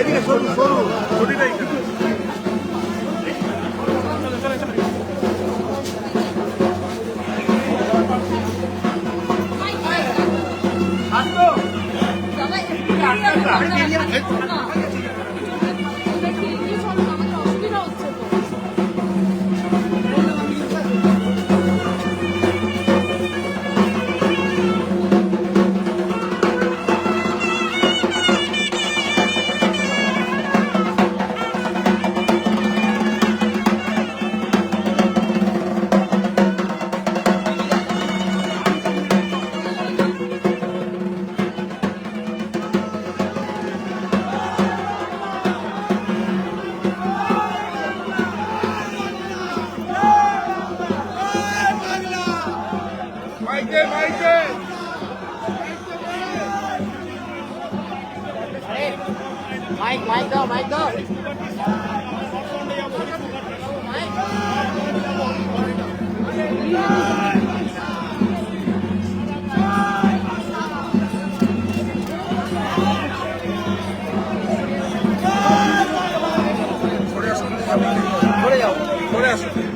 এদিকে সরু সরু। ছুটিটাই অসুবিধা মাইকে মাইকে মাইক মাইক দাও মাইক দাও। সরে যাও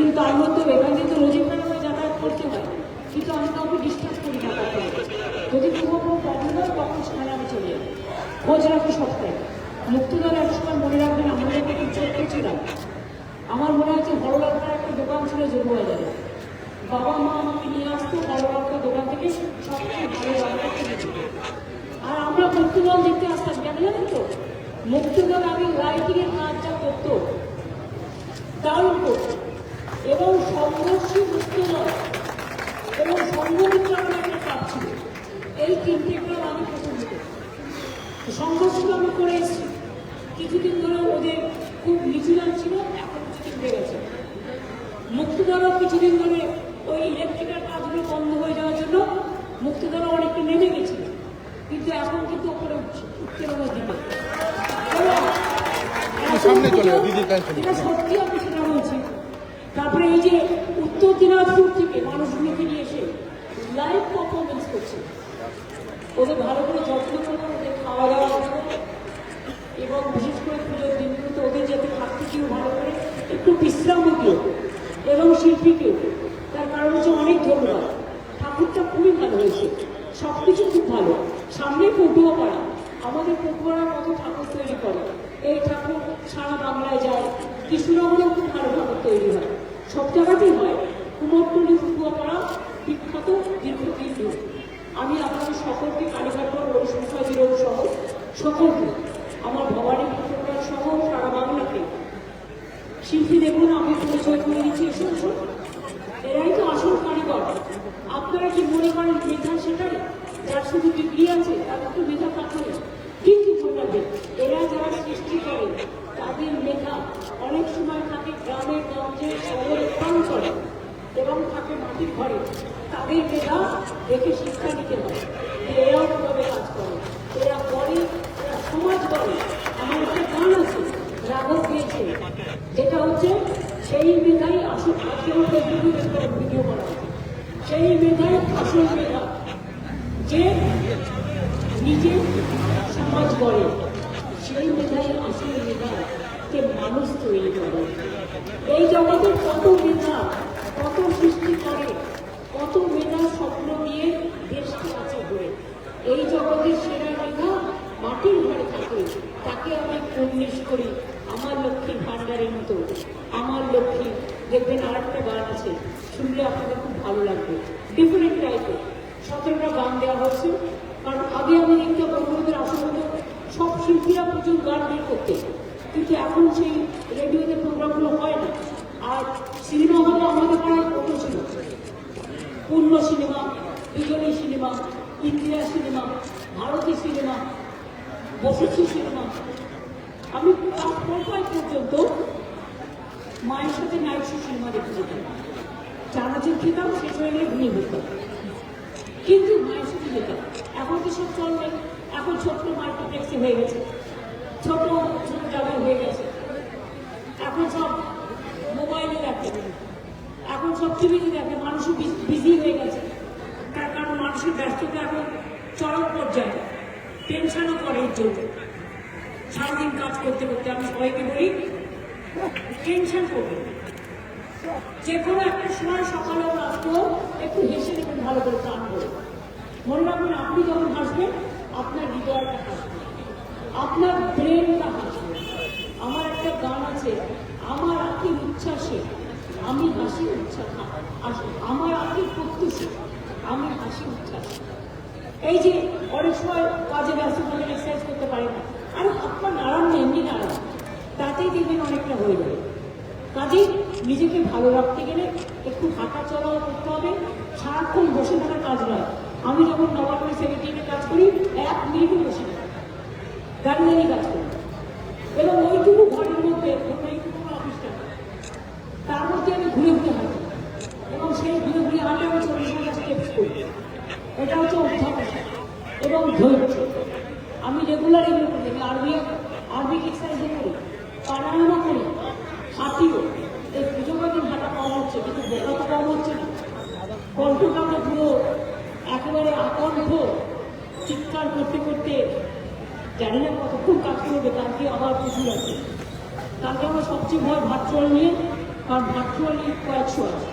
কিন্তু তার মধ্যেও এখান থেকে তো রোজে করে যাতায়াত করতে হয়। কিন্তু আমি কাউকে ডিস্টার্ব করি না। যদি কোনো কোনো প্রবলেম হয়, তখন সেখানে আমি চলে যাই খোঁজ রাখি সবটাই। মুক্তদল একসময় মনে রাখবেন আমরা যখন ছোট্ট ছিলাম আমার মনে আছে বড় লাগার একটা দোকান ছিল যোগবাজারে বাবা মা আমাকে নিয়ে আসতো বড় লাগার দোকান থেকে সবচেয়ে ভালো রান্না কিনে দিত। আর আমরা মুক্তদল দেখতে আসতাম কেন জানেন তো? মুক্তদল আমি লাইটিং এর কাজ যা করতো। দারুণ করতো। এবং সংঘর্ষী মুক্তদল এবং সংঘমিত্র আমার একটা কাজ ছিল। এই তিনটে ক্লাব আমি প্রথম দিতে। সংঘর্ষ আমি করে এসেছি। কিছুদিন ধরে ওদের খুব নিচু ছিল এখন কিছুদিন বেড়ে গেছে। মুক্তধারা কিছুদিন ধরে ওই ইলেকট্রিকের কাজগুলো বন্ধ হয়ে যাওয়ার জন্য মুক্তিধারা অনেকটা নেমে গেছিল। কিন্তু এখন কিন্তু ওপরে উঠছে উত্তরণের দিকে এবং সামনে চলে সত্যি আমি তারপরে এই যে উত্তর দিনাজপুর থেকে মানুষগুলোকে নিয়ে এসে লাইভ পারফরমেন্স করছে। ওদের ভালো করে যত্ন করো, ওদের খাওয়া দাওয়া করো, এবং বিশেষ করে পুজোর দিনগুলোতে ওদের যাতে থাকতে কেউ ভালো করে একটু বিশ্রামও দিও এবং শিল্পীকেও তার কারণ হচ্ছে অনেক ধন্যবাদ। ঠাকুরটা খুবই ভালো হয়েছে। সব কিছু খুব ভালো। সামনে পটুয়া পাড়া। আমাদের পটুয়ারা কত ঠাকুর তৈরি করে। এই ঠাকুর সারা বাংলায় যায়। কৃষ্ণনগরেও খুব ভালো ঠাকুর তৈরি হয়। সব জায়গাতেই হয়? কুমোরটুলি পটুয়া পাড়া বিখ্যাত দীর্ঘদিন ধরে আমি আপনাদের সকলকে কালীঘাটর রবিশঙ্কর বিরোধ সহ সকলকে আমার ভবানী পরিবার সহ সারা বাংলাকে শিল্পী দেখুন আমি পরিচয় করে দিচ্ছি এসে এসো এরাই তো আসল কারিগর আপনারা কি মনে করেন মেধা সেটাই যার শুধু ডিগ্রি আছে তার তো মেধা থাকে কিন্তু বলবে এরা যারা সৃষ্টি করে তাদের মেধা অনেক সময় থাকে গ্রামে গঞ্জে শহরে কাম করে এবং ঘরে, তাদের মেধা দেখে শিক্ষা নিতে হয় যে এরাও কীভাবে কাজ করে, এরা করে, এরা সমাজ করে। আমার একটা গান আছে, রাঘব দিয়েছে, যেটা হচ্ছে, সেই মেধাই আসল আজকে ফেসবুকে ভিডিও করা সেই মেধাই আসল মেধা, যে নিজে সমাজ গড়ে। সেই মেধাই আসল মেধা যে মানুষ তৈরি করে। এই জগতের কত মেধা কত সৃষ্টি করে, কত মেধা স্বপ্ন নিয়ে দেশকে আছে ঘুরে। এই জগতের সেরা মেধা মাটির ঘরে থাকে। তাকে আমি উন্নিশ করি। আমার লক্ষ্মী ভান্ডারের মতো। আমার লক্ষ্মী দেখবেন আর একটা গান আছে, শুনলে আপনাদের খুব ভালো লাগবে। ডিফারেন্ট টাইপের সতেরোটা গান দেওয়া হয়েছে। কারণ আগে আমি দেখতে বন্ধুদের আসলে সব শিল্পীরা প্রচুর গান বের করতে। কিন্তু এখন সেই রেডিওতে প্রোগ্রামগুলো হয় না। আর সিনেমা হলে আমাদের পাড়ায় কত ছিল Purna cinema Bijoni cinema India cinema, Bharati cinema বসেছি সিনেমা। আমি ক্লাস পর্যন্ত মায়ের সাথে নাইট সিনেমা দেখতে যেতাম। চানাচুর খেতাম শেষ হয়ে গেলে ঘুমিয়ে কিন্তু মায়ের সাথে যেতাম। এখন তো সব চলবে এখন ছোট্ট মাল্টিপ্লেক্সে হয়ে গেছে। ছোট ছোট জায়গায় হয়ে গেছে। এখন সব টিভিতে দেখে মানুষও বিজি হয়ে গেছে তার কারণ মানুষের ব্যস্ততা এখন চরম পর্যায়ে। টেনশনও করে এর জন্য। সারাদিন কাজ করতে করতে আমি সবাইকে বলি টেনশন করবে যে কোনো একটা সময় সকালে আসব, একটু হেসে নেবেন, ভালো করে প্রাণ করে মনে রাখবেন, আপনি যখন হাসবেন, আপনার হৃদয়টা হাসবে। আপনার ব্রেনটা হাসবে। আমার একটা গান আছে, আমার আখির উচ্ছ্বাসে আমি হাসি উচ্ছ্বাস আস- আমার আখির প্রত্যুষে আমি হাসি উচ্ছ্বাস। এই যে অনেক সময় কাজে ব্যস্ত থাকেন এক্সারসাইজ করতে পারে না। আর আপনার নাড়ান এমনি নাড়ান তাতেই দেখবেন অনেকটা হয়ে যাবে। কাজেই নিজেকে ভালো রাখতে গেলে একটু হাঁটা চলাও করতে হবে। সারাক্ষণ বসে থাকার কাজ নয়। আমি যখন নবান্নে সেক্রেটারিতে কাজ করি, এক মিনিটও বসে থাকি দাঁড়িয়ে কাজ করি। এবং ওইটুকু ঘরের মধ্যে ধরুন এইটুকু অফিসটা তার মধ্যে আমি ঘুরে ঘুরে হাঁটি এবং সেই ঘুরে ঘুরে হাঁটে আমি চল্লিশ ঘণ্টা স্টেপস করি এটা হচ্ছে অধ্যাবসায় এবং ধৈর্য আমি রেগুলার এগুলো করি আমি আরবি আরবিক এক্সারসাইজ করি প্রাণায়ামও করি হাঁটিও এই পুজো কদিন হাঁটা কম হচ্ছে কিন্তু বোকা তো কম হচ্ছে না কণ্ঠটাকে পুরো একেবারে আকণ্ঠ চিৎকার করতে করতে জানি না কতক্ষণ কাজ করবে কালকে আবার প্রচুর আছে। কালকে আমার সবচেয়ে ভয় ভার্চুয়াল নিয়ে, কারণ ভার্চুয়ালি কয়েকশো আছে।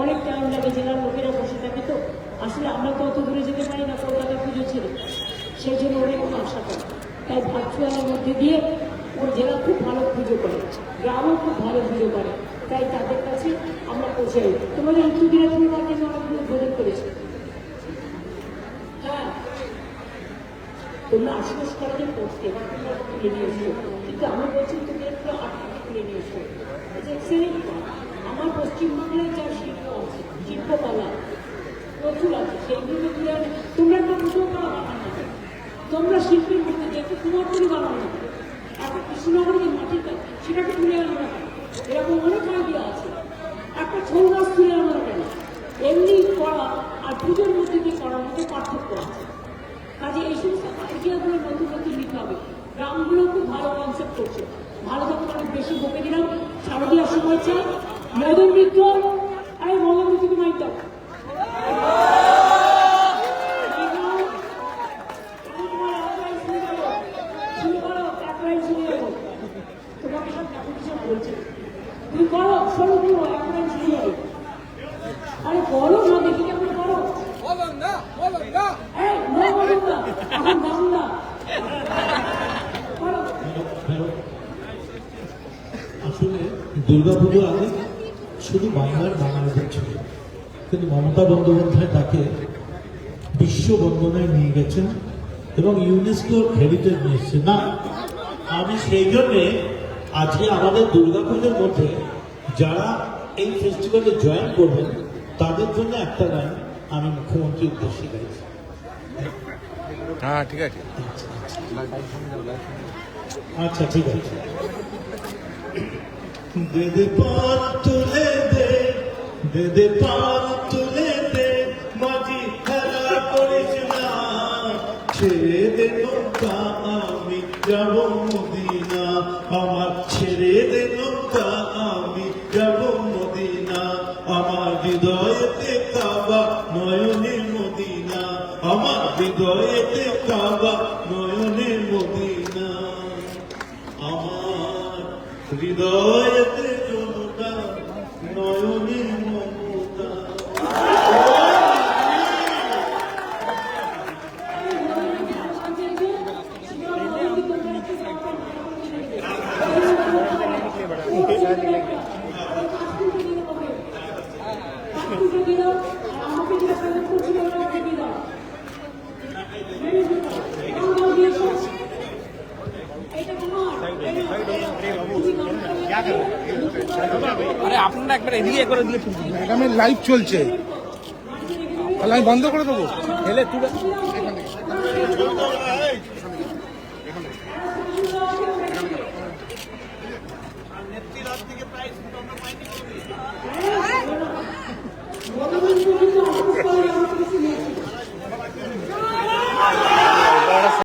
অনেক টাইম লাগে জেলার লোকেরা বসে থাকে তো। আসলে আমরা তো অত দূরে যেতে পারি না কলকাতার পুজো ছেড়ে। সেই জন্য অনেক আশা করে। তাই ভার্চুয়ালের মধ্যে দিয়ে ওর জেলা খুব ভালো পুজো করে, গ্রামও খুব ভালো পুজো করে। তাই তাদের কাছে আমরা পৌঁছে যাই তোমাদের উত্তর দিনাজপুরের জন্য অনেকগুলো উদ্বোধন করেছি। তোমরা আশীর্বাদ করাতে পড়তে তোমরা তুলে নিয়ে এসো। কিন্তু আমি বলছি, তুমি একটু আটকে তুলে নিয়ে এসো। আমার পশ্চিমবাংলায় যা শিল্প আছে, শিল্পকলা, প্রচুর আছে, সেইগুলো তুলে তোমরা একটা পুজো করা বানানো। তোমরা শিল্পীর মধ্যে যে একটা কুমারপুরি বানানো না। একটা কৃষ্ণনগরের কাজ সেটাকে তুলে আনো না এরকম অনেক আইডিয়া আছে। একটা ছৌ আনো কেন এমনি করা আর পুজোর মধ্যে দিয়ে করার মধ্যে পার্থক্য আছে। কাজে এই সমস্ত আইডিয়াগুলো নতুন নতুন নিতে হবে। গ্রামগুলো খুব ভালো কনসেপ্ট করছে। ভালো যখন অনেক বেশি বকে দিলাম শারদীয়ার চাই মদন মিত্র, আরে মদন মিত্রকে আমি তোমার এক লাইন শুনে যাব। শুরু করো, এক লাইন শুনে যাব। তোমাকে সব competition বলছে। তুমি করো সরু করো এক লাইন শুনে যাবে আরে করো না দেখি কেমন করো বলেন না বলেন না এই, no বলুন না। শুধু বাংলার বাঙালিদের ছিল কিন্তু মমতা বন্দ্যোপাধ্যায় তাকে বিশ্ব বন্দনায় নিয়ে গেছেন এবং ইউনেস্কোর হেরিটেজ নিয়ে এসছে না আমি সেই জন্যে আজকে আমাদের দুর্গাপুজোর মধ্যে যারা এই ফেস্টিভ্যালে জয়েন করবেন তাদের জন্য একটা লাইন আমি মুখ্যমন্ত্রীর উদ্দেশ্যে গাইছি। হ্যাঁ ঠিক আছে। আচ্ছা ঠিক আছে। দে দে পান তুলে দে দেদে পান তুলে দে মাঝি খেলা করিস না। ছেড়ে দে নৌকা আমি যাব আরে আপনারা একবার এদিকে করে দিলে ম্যাডামের লাইভ চলছে। তাহলে আমি বন্ধ করে দেবো? ঠেলে তুলে